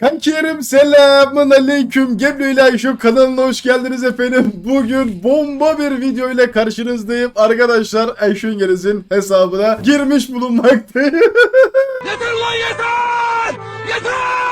Kankilerim selamun aleyküm. Geblo ile Ayşe kanalına hoş geldiniz efendim. Bugün bomba bir video ile karşınızdayım. Arkadaşlar Ayşe Yengeniz'in hesabına girmiş bulunmaktayım.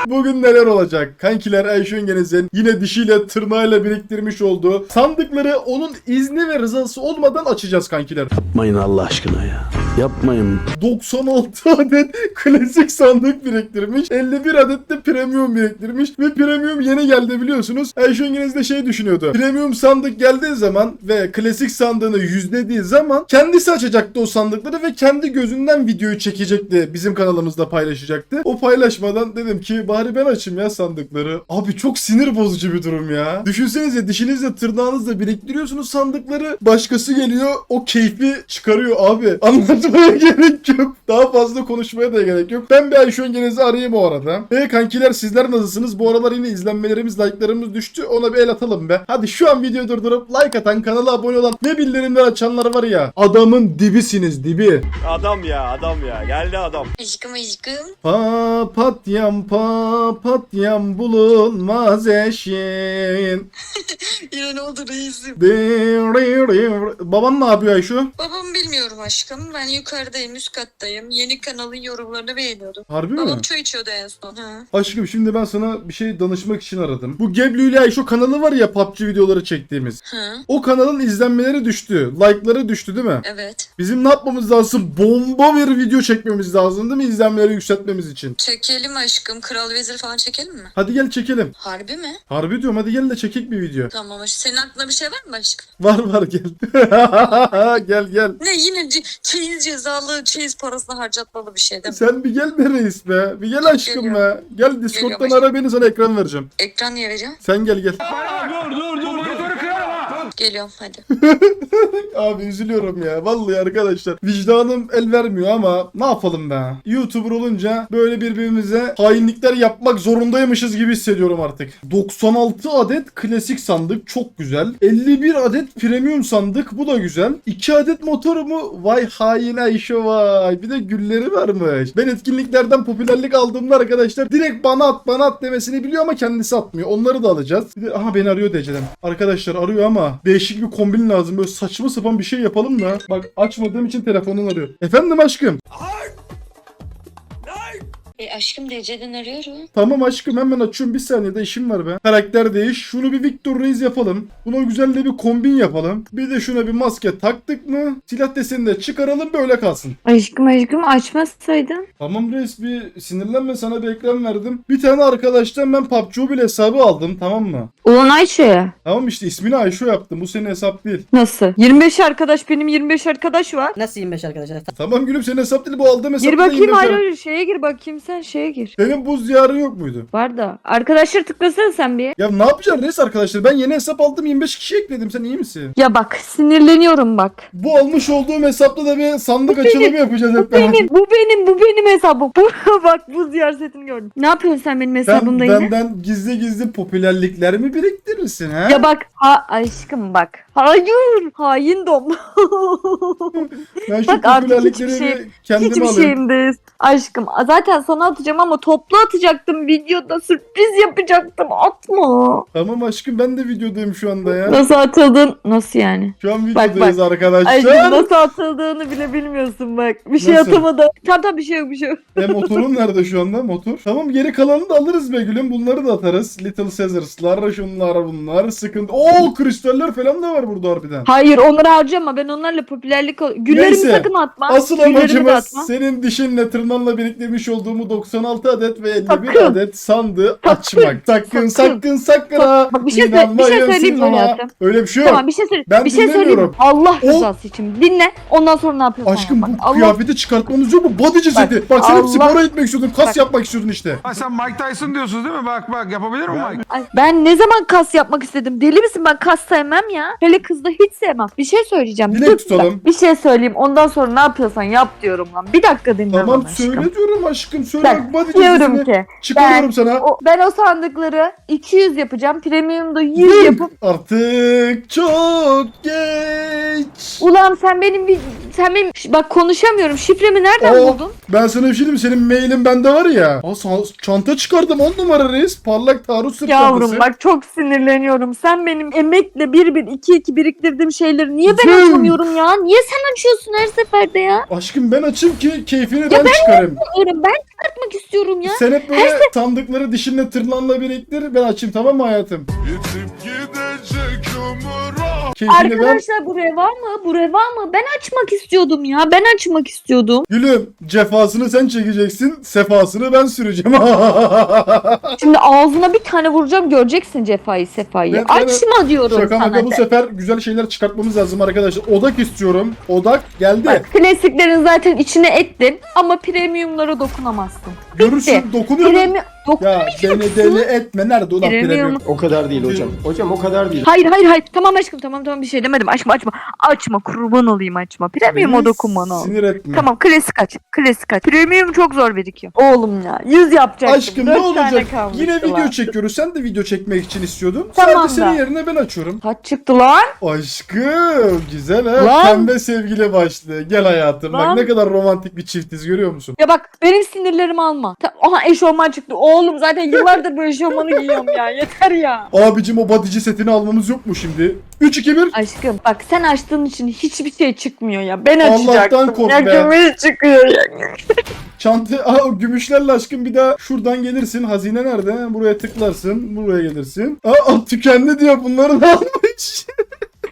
Bugün neler olacak? Kankiler Ayşe Yengeniz'in yine dişiyle tırnağıyla biriktirmiş olduğu sandıkları onun izni ve rızası olmadan açacağız kankiler. Yapmayın Allah aşkına ya. Yapmayın. 96 adet klasik sandık biriktirmiş. 51 adet de premium biriktirmiş. Ve premium yeni geldi biliyorsunuz. Ayşengeniz de şey düşünüyordu. Premium sandık geldiği zaman ve klasik sandığını yüzlediği zaman kendisi açacaktı o sandıkları ve kendi gözünden videoyu çekecekti. Bizim kanalımızda paylaşacaktı. O paylaşmadan dedim ki bari ben açayım ya sandıkları. Abi çok sinir bozucu bir durum ya. Düşünsenize dişinizle tırnağınızla biriktiriyorsunuz sandıkları. Başkası geliyor o keyfi çıkarıyor abi. Anlatmaya gerek yok. Daha fazla konuşmaya da gerek yok. Ben bir Ayşe Öngeniz'i arayayım o arada. Hey kankiler sizler nasılsınız? Bu aralar yine izlenmelerimiz, like'larımız düştü. Ona bir el atalım be. Hadi şu an videoyu durdurup like atan, kanala abone olan ve bildirimler açanlar var ya. Adamın dibisiniz dibi. Adam ya adam ya geldi adam. Aşkım aşkım. Papatyam papatyam bulunmaz eşin. Yine ne oldu reisim? Baban ne yapıyor Ayşe? Babam bilmiyorum aşkım. Ben yukarıdayım üst kattayım. Yeni kanalın yorumlarını beğeniyordum. Harbi mi? Babam çay içiyordu en son. Ha. Aşkım şimdi ben sana bir şey danışmak için aradım. Bu Geblu ile Ayşe kanalı var ya PUBG videoları çektiğimiz. Ha. O kanalın izlenmeleri düştü. Like'ları düştü değil mi? Evet. Bizim ne yapmamız lazım? Bomba bir video çekmemiz lazım değil mi? İzlenmeleri yükseltmemiz için. Çekelim aşkım. Kral vezir falan çekelim mi? Hadi gel çekelim. Harbi mi? Harbi diyorum hadi gel de çekek bir video. Tamam aşkım. Senin aklında bir şey var mı aşkım? Var var gel. gel gel. Ne yine çeyiz cezalı, çeyiz parasını harcatmalı bir şey değil mi? Sen bir gel be reis be. Bir gel aşkım be. Gel Discord'dan Geliyorum ara beni sana ekran vereceğim. Ekran niye vereceğim? Sen gel gel. Geliyorum hadi. Abi üzülüyorum ya. Vallahi arkadaşlar. Vicdanım el vermiyor ama ne yapalım be. YouTuber olunca böyle birbirimize hainlikler yapmak zorundaymışız gibi hissediyorum artık. 96 adet klasik sandık çok güzel. 51 adet premium sandık bu da güzel. 2 adet motor mu? Vay hain Ayşe vay. Bir de gülleri varmış. Ben etkinliklerden popülerlik aldığımda arkadaşlar direkt bana at bana at demesini biliyor ama kendisi atmıyor. Onları da alacağız. Bir de aha beni arıyor Dece'den. Arkadaşlar arıyor ama değişik bir kombin lazım. Böyle saçma sapan bir şey yapalım da. Bak açmadığım için telefonun arıyor. Efendim aşkım. E aşkım DC'den arıyorum. Tamam aşkım hemen açıyorum. Bir saniyede işim var be. Karakter değiş. Şunu bir Victor Reis yapalım. Buna güzel de bir kombin yapalım. Bir de şuna bir maske taktık mı? Silah desenini de çıkaralım böyle kalsın. Aşkım aşkım açmasaydın. Tamam reis bir sinirlenme sana bir ekran verdim. Bir tane arkadaştan ben PUBG Mobile hesabı aldım tamam mı? Ulan Ayşe. Tamam işte ismini Ayşe yaptım. Bu senin hesap değil. Nasıl? 25 arkadaş benim 25 arkadaş var. Nasıl 25 arkadaşlar? Tamam gülüm senin hesap değil. Bu aldığım hesap Gir değil, bakayım 25 hayır ar- hayır şeye gir bakayım sen şeye gir. Senin buz diyarın yok muydu? Var da. Arkadaşlar tıklasana sen bir. Ya ne yapacaksın reis arkadaşlar? Ben yeni hesap aldım 25 kişi ekledim. Sen iyi misin? Ya bak sinirleniyorum bak. Bu almış olduğum hesapta da bir sandık Bu açılımı benim, yapacağız Bu hep beraber. benim, bu benim, bu benim hesabım. Bu, bak bu ziyar setini gördüm. Ne yapıyorsun sen benim Sen hesabımda yine? benden gizli gizli popülerlikler mi biriktirirsin ha? Ya bak ha aşkım bak. Hayır hain dom. ben şu bak artık popülerlikleri hiçbir şey- kendime Hiçbir alayım. şeyimdeyiz. Aşkım zaten sana atacağım ama toplu atacaktım videoda sürpriz yapacaktım atma. Tamam aşkım ben de videodayım şu anda ya. Nasıl atıldın? Nasıl yani? Şu an Bak, videodayız arkadaşlar. Aşkım nasıl atıldığını bile bilmiyorsun bak. Bir şey Nasıl? atamadı. Tamam tamam bir şey yok bir şey yok. E motorun nerede şu anda motor? Tamam geri kalanını da alırız be gülüm. Bunları da atarız. Little Caesars'lar, şunlar bunlar. Sıkıntı. Oo kristaller falan da var burada harbiden. Hayır onları harcama ben onlarla popülerlik Güllerimi Neyse. sakın atma. Asıl Güllerimi de amacımız atma. senin dişinle tırnanla biriktirmiş olduğumu 96 adet ve 51 Sakın. adet sandığı Sakın. açmak. Sakın sakın Sakın. sakın ha. Bak bir şey, bir şey söyleyeyim mi hayatım? Öyle bir şey yok. Tamam bir şey söyle. Ben bir şey söyleyeyim mi? Allah O- rızası için dinle. Ondan sonra ne yapıyorsun? Aşkım Bak, bu Allah kıyafeti çıkartmamız yok mu? Body cesedi. Bak, sen hep spora gitmek istiyordun. Kas Bak. yapmak istiyordun işte. Ha sen Mike Tyson diyorsunuz değil mi? Bak bak yapabilir mi Mike? Ay, ben ne zaman kas yapmak istedim. Deli misin ben kas sevmem ya. Hele kızda hiç sevmem. Bir şey söyleyeceğim. Dilek tutalım. Bir şey söyleyeyim. Ondan sonra ne yapıyorsan yap diyorum lan. Bir dakika dinle Tamam söyle diyorum aşkım söyle. Ben Body Diyorum ki Çıkarıyorum sana. o, ben o sandıkları 200 yapacağım. Premium'da 100 Dur. yapıp Artık çok geç. Ulan sen benim bir sen benim bak konuşamıyorum. Şifremi nereden Oo. buldun? Ben sana bir şey diyeyim? Senin mailin bende var ya. Aa, çanta çıkardım 10 numara reis. Parlak taarruz sırt Yavrum çantası. bak çok sinirleniyorum. Sen benim emekle bir bir iki iki biriktirdiğim şeyleri niye ben Zın. açamıyorum ya? Niye sen açıyorsun her seferde ya? Aşkım ben açayım ki keyfini ben çıkarayım. Diyorum ben çıkartmak istiyorum ya. Sen hep böyle sandıkları dişinle tırnağınla biriktir. Ben açayım tamam mı hayatım? Keyfini ben... Arkadaşlar bu reva mı? Bu reva mı? Ben açmak istiyordum ya. Ben açmak istiyordum. Gülüm cefasını sen çekeceksin. Sefasını ben süreceğim. Şimdi ağzına bir tane vuracağım göreceksin cefayı sefayı. Ben- ben- Açma diyorum Şaka sana. maka bu sefer güzel şeyler çıkartmamız lazım arkadaşlar. Odak istiyorum. Odak geldi. Bak klasiklerin zaten içine ettin ama premiumlara dokunamazsın. Görürsün dokunuyorum. Premium dokun. Ya beni deli etme. Nerede ulan Premium. premium? O kadar değil hocam. Hocam o kadar değil. Hayır hayır hayır. Tamam aşkım tamam tamam bir şey demedim. Açma açma. Açma kurban olayım açma. Premium'a Beni dokunma ne olur. Sinir etme. Tamam klasik aç. Klasik aç. Premium çok zor birikiyor. Oğlum ya 100 yapacaktım. Aşkım ne Dört tane olacak? kalmıştı Yine video lan. çekiyoruz. Sen de video çekmek için istiyordun. Tamam Sadece senin da. yerine ben açıyorum. Kaç çıktı lan? Aşkım güzel ha. Lan. Pembe sevgili başlı. Gel hayatım. Lan. Bak ne kadar romantik bir çiftiz görüyor musun? Ya bak benim sinirlerimi alma. Ta- Aha eşofman çıktı. Oğlum zaten yıllardır bu eşofmanı giyiyorum ya. Yeter ya. Abicim o badici setini almamız yok mu şimdi? 3 2 1. Aşkım bak sen açtığın için hiçbir şey çıkmıyor ya. Ben Allah'tan açacaktım. kork ya be. gümüş çıkıyor ya. Çanta Aa, o gümüşlerle aşkım bir daha şuradan gelirsin. Hazine nerede? Buraya tıklarsın. Buraya gelirsin. Aa, aa, tükendi diyor. Bunları da almış.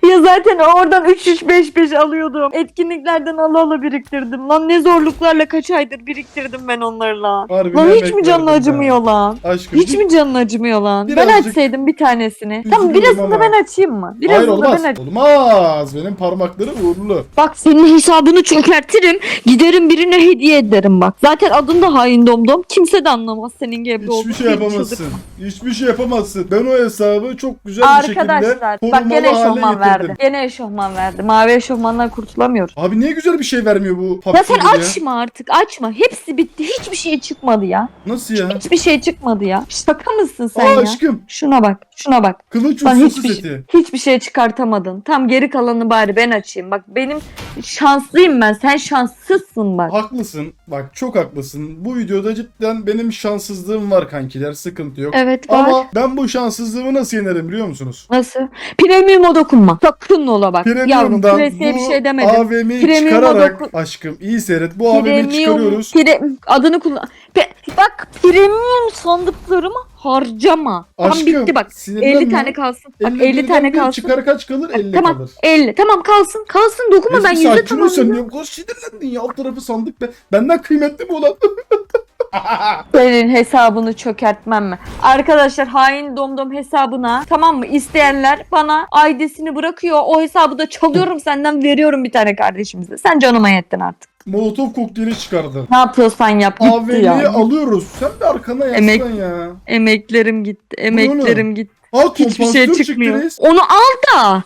Ya zaten oradan 3 3 5 5 alıyordum. Etkinliklerden ala ala biriktirdim. Lan ne zorluklarla kaç aydır biriktirdim ben onlarla. Harbi Lan hiç mi canın acımıyor lan? ya. Aşkım. Hiç mi canın acımıyor lan? Ben Birazcık açsaydım bir tanesini. Tamam birazını da ben açayım mı? Hayır Birazını da olmaz. ben aç. Olmaz. Benim parmakları uğurlu. Bak senin hesabını çökertirim. Giderim birine hediye ederim bak. Zaten adın da hain domdom. Kimse de anlamaz senin gibi olduğunu. Hiçbir şey yapamazsın. Hiçbir şey yapamazsın. Ben o hesabı çok güzel bir şekilde Arkadaşlar bak gene hale getirdim. Verdi. Gene eşofman verdi. Mavi eşofmandan kurtulamıyoruz. Abi niye güzel bir şey vermiyor bu Ya sen açma artık açma. Hepsi bitti. Hiçbir şey çıkmadı ya. Nasıl ya? Hiçbir şey çıkmadı ya. Şaka mısın sen Aa ya? aşkım. Şuna bak. Şuna bak. Kılıç Lan hiçbir, seti. hiçbir şey çıkartamadın. Tam geri kalanı bari ben açayım. Bak benim şanslıyım ben. Sen şanssızsın bak. Haklısın. Bak çok haklısın. Bu videoda cidden benim şanssızlığım var kankiler. Sıkıntı yok. Evet var. Ama ben bu şanssızlığımı nasıl yenerim biliyor musunuz? Nasıl? Premium'a dokunma. Sakın ola bak. Yavrum Premium'dan klasiğe bu bir şey demedim. AVM'yi Premium'a çıkararak dokun- aşkım iyi seyret. Bu AVM'yi çıkarıyoruz. Pre- adını kullan. Pe- bak premium sandıklarımı harcama. Tam Aşkım, bitti bak. sinirlenme. 50 tane kalsın. Bak 50 50 tane kalsın. Çıkar kaç kalır? 50 tamam kalır. 50. Tamam kalsın. Kalsın dokunma ben Neyse, yüzde sakin ol sen niye bu kadar sinirlendin ya? Alt tarafı sandık be. Benden kıymetli mi ulan? Senin hesabını çökertmem mi? Arkadaşlar hain domdom hesabına tamam mı? İsteyenler bana ID'sini bırakıyor. O hesabı da çalıyorum senden veriyorum bir tane kardeşimize. Sen canıma yettin artık. Molotov kokteyli çıkardı. Ne yapıyorsan yap gitti AVM'yi ya. alıyoruz. Sen de arkana yaslan Emek- ya. Emeklerim gitti. Emeklerim gitti. Al Hiçbir şey kompansatör çıkmıyor. Onu al da.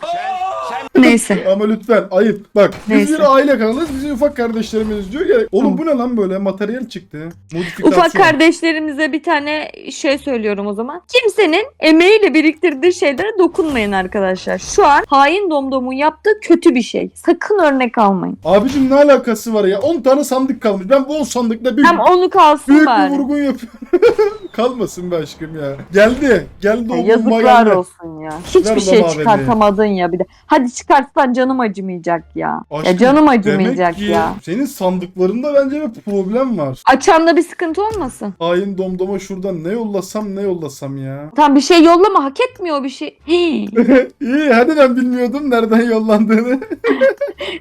Neyse. Ama lütfen ayıp. Bak biz Neyse. bir aile kanalıyız. Bizim ufak kardeşlerimiz diyor ki oğlum bu ne lan böyle materyal çıktı. Modifikasyon. Ufak kardeşlerimize bir tane şey söylüyorum o zaman. Kimsenin emeğiyle biriktirdiği şeylere dokunmayın arkadaşlar. Şu an hain domdomun yaptığı kötü bir şey. Sakın örnek almayın. Abicim ne alakası var ya? 10 tane sandık kalmış. Ben bu 10 sandıkla büyük, Hem onu kalsın büyük bir bari. vurgun yapıyorum. Kalmasın be aşkım ya. Geldi. Geldi Ya yazıklar geldi. olsun ya. Hiçbir Ver şey çıkartamadın ya bir de. Hadi çıkartsan canım acımayacak ya. ya Aşkım, canım Demek acımayacak ki ya. senin sandıklarında bence bir problem var. Açanda bir sıkıntı olmasın. Hain domdoma şuradan ne yollasam ne yollasam ya. Tam bir şey yollama hak etmiyor bir şey. İyi hadi ben bilmiyordum nereden yollandığını.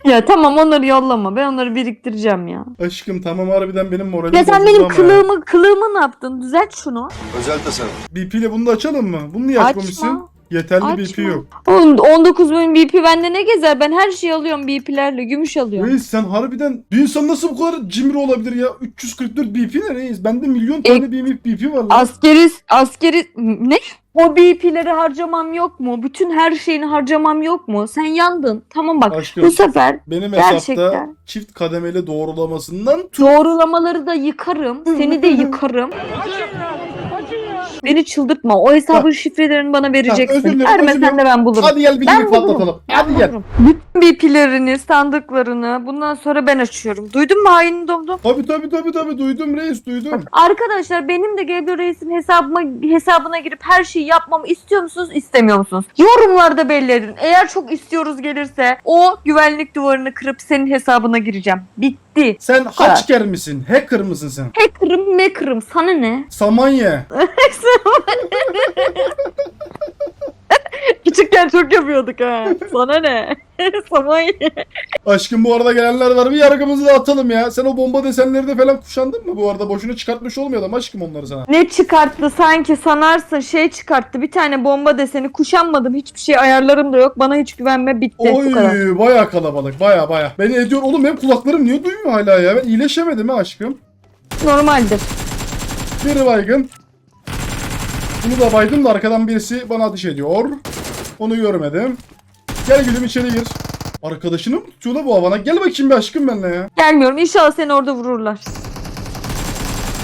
ya tamam onları yollama. Ben onları biriktireceğim ya. Aşkım tamam harbiden benim moralim Ya sen benim ya. kılığımı kılığımı ne yaptın? Düzelt şunu. Özel tasarım. BP ile bunu da açalım mı? Bunu niye açmamışsın? Açma. Yeterli BP Açma. yok. Oğlum 19 bin BP bende ne gezer? Ben her şeyi alıyorum BP'lerle. Gümüş alıyorum. Reis sen harbiden bir insan nasıl bu kadar cimri olabilir ya? 344 BP ne reis? Bende milyon tane BP var lan. Askeri, askeri ne? O BP'leri harcamam yok mu? Bütün her şeyini harcamam yok mu? Sen yandın. Tamam bak. Aşkım Bu sefer benim hesapta gerçekten. çift kademeli doğrulamasından doğrulamaları da yıkarım. Seni de yıkarım. Beni çıldırtma. O hesabın şifrelerini bana vereceksin. Vermesen dilerim. de ben bulurum. hadi gel bir Ben patlatalım. Hadi gel. Bütün BP'lerini, sandıklarını bundan sonra ben açıyorum. Duydun mu hain domdom? Tabii tabii tabii tabii duydum reis duydum. Arkadaşlar benim de Gebru Reis'in hesabıma, hesabına girip her şeyi yapmamı istiyor musunuz, istemiyor musunuz? Yorumlarda belli edin. Eğer çok istiyoruz gelirse o güvenlik duvarını kırıp senin hesabına gireceğim. Bitti. Sen hacker misin? Hacker mısın sen? Hacker'ım mekırım sana ne? Samanya. Küçükken çok yapıyorduk ha. Sana ne? Samanya. Aşkım bu arada gelenler var. Bir yargımızı da atalım ya. Sen o bomba desenleri de falan kuşandın mı bu arada? Boşuna çıkartmış olmayalım aşkım onları sana. Ne çıkarttı sanki sanarsın şey çıkarttı. Bir tane bomba deseni kuşanmadım. Hiçbir şey ayarlarım da yok. Bana hiç güvenme bitti. Bu Oy kadar. baya kalabalık baya baya. Beni ediyor oğlum benim kulaklarım niye duymuyor hala ya? Ben iyileşemedim ha aşkım. Normaldir. Biri baygın. Bunu da baydım da arkadan birisi bana ateş ediyor. Onu görmedim. Gel gülüm içeri gir. Arkadaşını mı tutuyor la bu havana? Gel bakayım bir aşkım benimle ya. Gelmiyorum. İnşallah seni orada vururlar.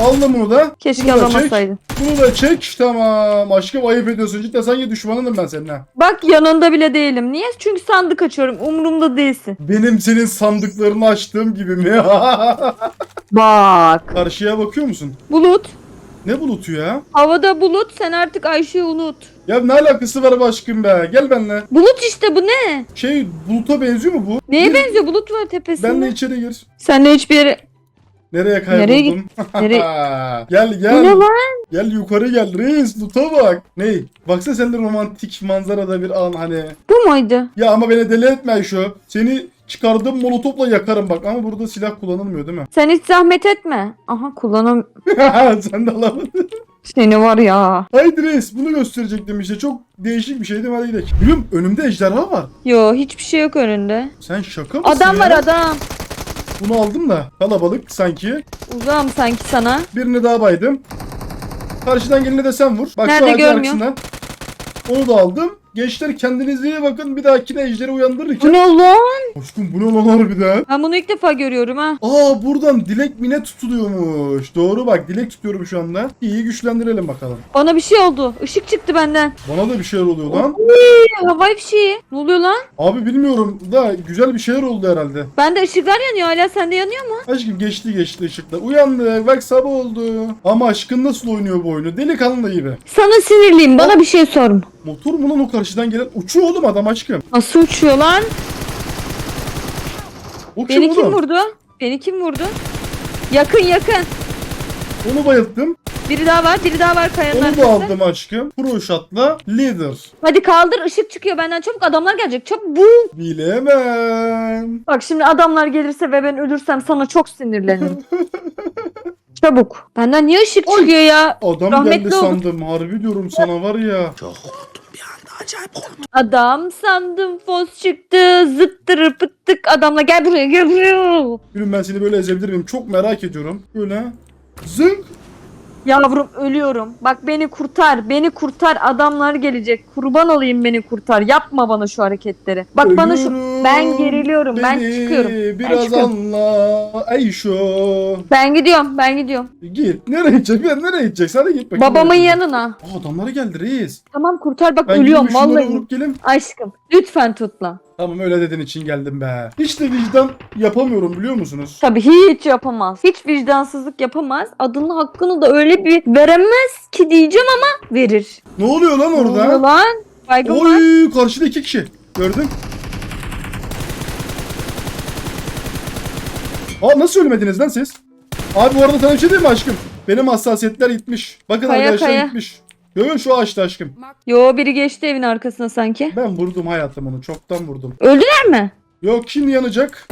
Aldım bunu da. Keşke Bunu da çek. alamasaydın. Bunu da çek. Tamam. Aşkım ayıp ediyorsun. Cidden sanki düşmanınım ben seninle. Bak yanında bile değilim. Niye? Çünkü sandık açıyorum. Umurumda değilsin. Benim senin sandıklarını açtığım gibi mi? Bak. Karşıya bakıyor musun? Bulut. Ne bulutu ya? Havada bulut. Sen artık Ayşe'yi unut. Ya ne alakası var be aşkım be? Gel benimle. Bulut işte bu ne? Şey buluta benziyor mu bu? Neye Gir, benziyor? Bulut var tepesinde. Benle içeri gir. Sen de hiçbir yere... Nereye kayboldun? Nereye git- nereye- gel Bu ne gel. lan? Gel yukarı gel reis luta bak. Ney? Baksana sen de romantik manzarada bir an hani. Bu muydu? Ya ama beni deli etme şu. Seni çıkardığım molotopla yakarım bak. Ama burada silah kullanılmıyor değil mi? Sen hiç zahmet etme. Aha kullanım... sen de alamadın. Seni var ya. Haydi reis bunu gösterecektim işte. Çok değişik bir şeydi. Hadi gidelim. Biliyorum önümde ejderha var. Yo hiçbir şey yok önünde. Sen şaka mısın Adam ya? var adam. Bunu aldım da kalabalık sanki. Uzağım sanki sana. Birini daha baydım. Karşıdan gelene de sen vur. Bak Nerede şu ağacın görmüyor? arkasından. Onu da aldım. Gençler kendinize iyi bakın. Bir dahakine ejderi Bu uyandırırken. ne lan? Aşkım bu ne lan harbiden? Ben bunu ilk defa görüyorum ha. Aa buradan dilek mine tutuluyormuş. Doğru bak dilek tutuyorum şu anda. İyi güçlendirelim bakalım. Bana bir şey oldu. Işık çıktı benden. Bana da bir şeyler oluyor lan. Ee, havai fişeği. Ne oluyor lan? Abi bilmiyorum da güzel bir şeyler oldu herhalde. Bende ışıklar yanıyor hala sende yanıyor mu? Aşkım geçti geçti ışıklar. Uyandık bak sabah oldu. Ama aşkın nasıl oynuyor bu oyunu? Delikanlı gibi. Sana sinirliyim. Bana bir şey sorun. Motor mu lan o karşıdan gelen? Uçuyor oğlum adam aşkım. Nasıl uçuyor lan? O kim Beni kim oğlum? vurdu? Beni kim vurdu? Yakın yakın. Onu bayılttım. Biri daha var. Biri daha var kayanın Onu da arkasında. aldım aşkım. Pro shot'la leader. Hadi kaldır ışık çıkıyor benden çabuk adamlar gelecek çabuk. Bilemem. Bak şimdi adamlar gelirse ve ben ölürsem sana çok sinirlenirim. çabuk. Benden niye ışık Oy. çıkıyor ya? Adam Rahmetli geldi olduk. sandım. Harbi diyorum sana var ya. Adam sandım fos çıktı zıttırı pıttık adamla gel buraya gel buraya. Gülüm ben seni böyle ezebilir miyim? Çok merak ediyorum. Böyle. Zınk. Yavrum ölüyorum. Bak beni kurtar beni kurtar adamlar gelecek. Kurban olayım beni kurtar. Yapma bana şu hareketleri. Bak bana şu Ölüyorum. ben geriliyorum ben Beni çıkıyorum. Ben Biraz çıkıyorum. anla. Ayşo. Ben gidiyorum ben gidiyorum. Git. Nereye gidecek? Ben nereye gideceksin? Hadi git bakayım. Babamın nereye yanına. Aa adamları geldi reis. Tamam kurtar bak Ben ölüyorum vallahi. vurup gelin. Aşkım lütfen tut lan. Tamam öyle dediğin için geldim be. Hiç de vicdan yapamıyorum biliyor musunuz? Tabii hiç yapamaz. Hiç vicdansızlık yapamaz. Adını hakkını da öyle bir veremez ki diyeceğim ama verir. Ne oluyor lan Ne oluyor orada? lan? Baygın var. Oy karşıda iki kişi. Gördün? Aa nasıl ölmediniz lan siz? Abi bu arada sana bir şey diyeyim mi aşkım? Benim hassasiyetler gitmiş. Bakın Kaya, arkadaşlar kaya. gitmiş. Yo şu ağaçta aşkım. Yo biri geçti evin arkasına sanki. Ben vurdum hayatım onu. Çoktan vurdum. Öldüler mi? Yok şimdi yanacak.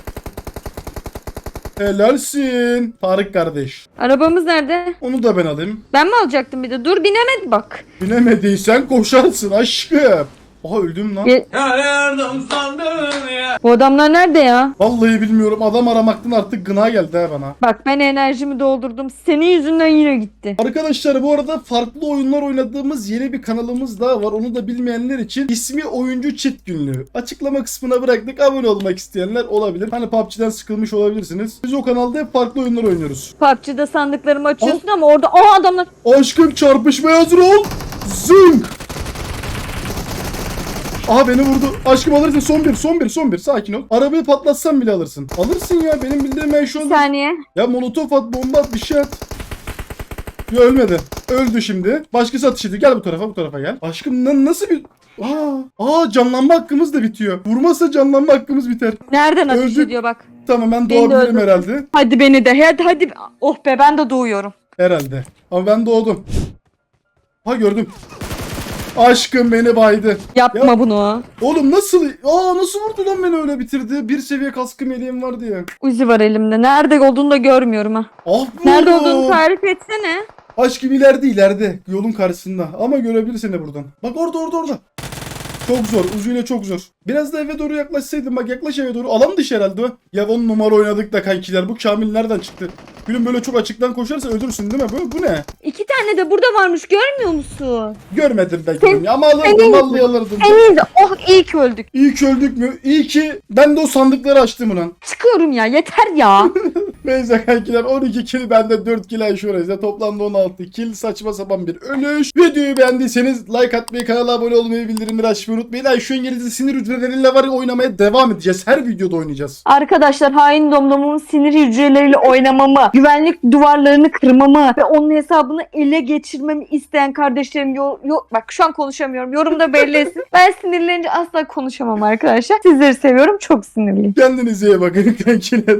Helalsin. Tarık kardeş. Arabamız nerede? Onu da ben alayım. Ben mi alacaktım bir de? Dur binemedi bak. Binemediysen koşarsın aşkım. Aha öldüm lan. Ye- Bu adamlar nerede ya? Vallahi bilmiyorum adam aramaktan artık gına geldi ha bana. Bak ben enerjimi doldurdum. Senin yüzünden yine gitti. Arkadaşlar bu arada farklı oyunlar oynadığımız yeni bir kanalımız daha var. Onu da bilmeyenler için ismi Oyuncu Çit Günlüğü. Açıklama kısmına bıraktık. Abone olmak isteyenler olabilir. Hani PUBG'den sıkılmış olabilirsiniz. Biz o kanalda hep farklı oyunlar oynuyoruz. PUBG'de sandıklarımı açıyorsun ama orada o adamlar Aşkım çarpışmaya hazır ol. Zınk. Aha beni vurdu. Aşkım alırsın son bir son bir son bir sakin ol. Arabayı patlatsan bile alırsın. Alırsın ya benim bildiğim ben şu bir anda. saniye. Ya molotof at bomba at bir şey at. Ya ölmedi. Öldü şimdi. Başkası atış ediyor. Gel bu tarafa bu tarafa gel. Aşkım na- nasıl bir... Aa, aa canlanma hakkımız da bitiyor. Vurmazsa canlanma hakkımız biter. Nereden ateş Öldük. ediyor bak. Tamam ben Beni de doğabilirim öldürdü. herhalde. Hadi beni de. Hadi hadi. Oh be ben de doğuyorum. Herhalde. Ama ben doğdum. Ha gördüm. Aşkım beni baydı. Yapma Ya- bunu. Oğlum nasıl? Aa nasıl vurdu lan beni öyle bitirdi? Bir seviye kaskım yeleğim var diye. Uzi var elimde. Nerede olduğunu da görmüyorum ha. Ah bu. Nerede olduğunu tarif etsene. Aşkım ileride ileride. Yolun karşısında. Ama görebilirsin de buradan. Bak orada orada orada. Çok zor. Uzuyla çok zor. Biraz da eve doğru yaklaşsaydın. Bak yaklaş eve doğru. Alan dışı herhalde. Ya on numara oynadık da kankiler. Bu Kamil nereden çıktı? Gülüm böyle çok açıktan koşarsa ölürsün değil mi? Bu, bu ne? İki tane de burada varmış görmüyor musun? Görmedim ben gülüm ya. Ama alırdım. Vallahi alırdım. En. Oh iyi ki öldük. İyi ki öldük mü? İyi ki ben de o sandıkları açtım ulan. Çıkıyorum ya yeter ya. Neyse kankiler 12 kill bende 4 kill Ayşe Oray'da toplamda 16 kill saçma sapan bir ölüş. Videoyu beğendiyseniz like atmayı kanala abone olmayı bildirimleri açmayı unutmayın. Ayşe Yengeliz'de sinir hücreleriyle var ya oynamaya devam edeceğiz. Her videoda oynayacağız. Arkadaşlar hain domdomumun sinir hücreleriyle oynamamı, güvenlik duvarlarını kırmamı ve onun hesabını ele geçirmemi isteyen kardeşlerim yo, yo- bak şu an konuşamıyorum. Yorumda belli etsin. Ben sinirlenince asla konuşamam arkadaşlar. Sizleri seviyorum. Çok sinirliyim. Kendinize iyi bakın kankiler.